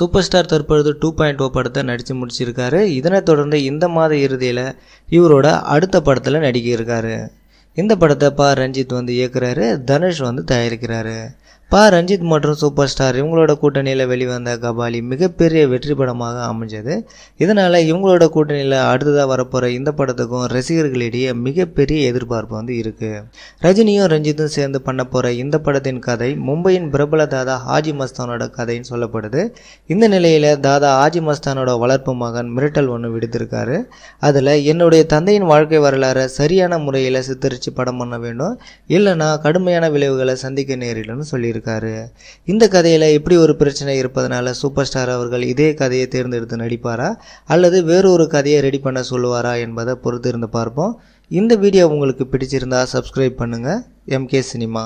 Super star தற்பொழுது two point O படத்தை நடித்து முடிச்சிருக்காரு. இதனைத் தொடர்ந்து இந்த மாத இறுதியில் இவரோட அடுத்த படத்தில் நடிக்க இருக்காரு. இந்த படத்தை பா ரஞ்சித் வந்து இயக்குறாரு. தனுஷ் வந்து தயாரிக்கிறாரு. பா ரஞ்சித் மற்றும் சூப்பர் ஸ்டார் இவங்களோட கூட்டணியில் வெளிவந்த கபாலி மிகப்பெரிய வெற்றி படமாக அமைஞ்சது. இதனால் இவங்களோட கூட்டணியில் அடுத்ததாக வரப்போகிற இந்த படத்துக்கும் ரசிகர்களிடையே மிகப்பெரிய எதிர்பார்ப்பு வந்து இருக்குது ரஜினியும் ரஞ்சித்தும் சேர்ந்து பண்ண போகிற இந்த படத்தின் கதை மும்பையின் பிரபல தாதா ஹாஜி மஸ்தானோட கதைன்னு சொல்லப்படுது. இந்த நிலையில் தாதா ஹாஜி மஸ்தானோட வளர்ப்பு மகன் மிரட்டல் ஒன்று விடுத்திருக்காரு. அதில் என்னுடைய தந்தையின் வாழ்க்கை வரலாறை சரியான முறையில் சித்தரித்து படம் பண்ண வேண்டும். இல்லைனா கடுமையான விளைவுகளை சந்திக்க நேரிடும்னு சொல்லியிருக்காரு இந்த கதையில் இப்படி ஒரு பிரச்சனை இருப்பதனால சூப்பர் ஸ்டார் அவர்கள் இதே கதையை தேர்ந்தெடுத்து நடிப்பாரா? அல்லது வேறொரு கதையை ரெடி பண்ண சொல்லுவாரா என்பதை பொறுத்து இருந்து பார்ப்போம். இந்த வீடியோ உங்களுக்கு பிடிச்சிருந்தா சப்ஸ்கிரைப் பண்ணுங்கள் எம்கே சினிமா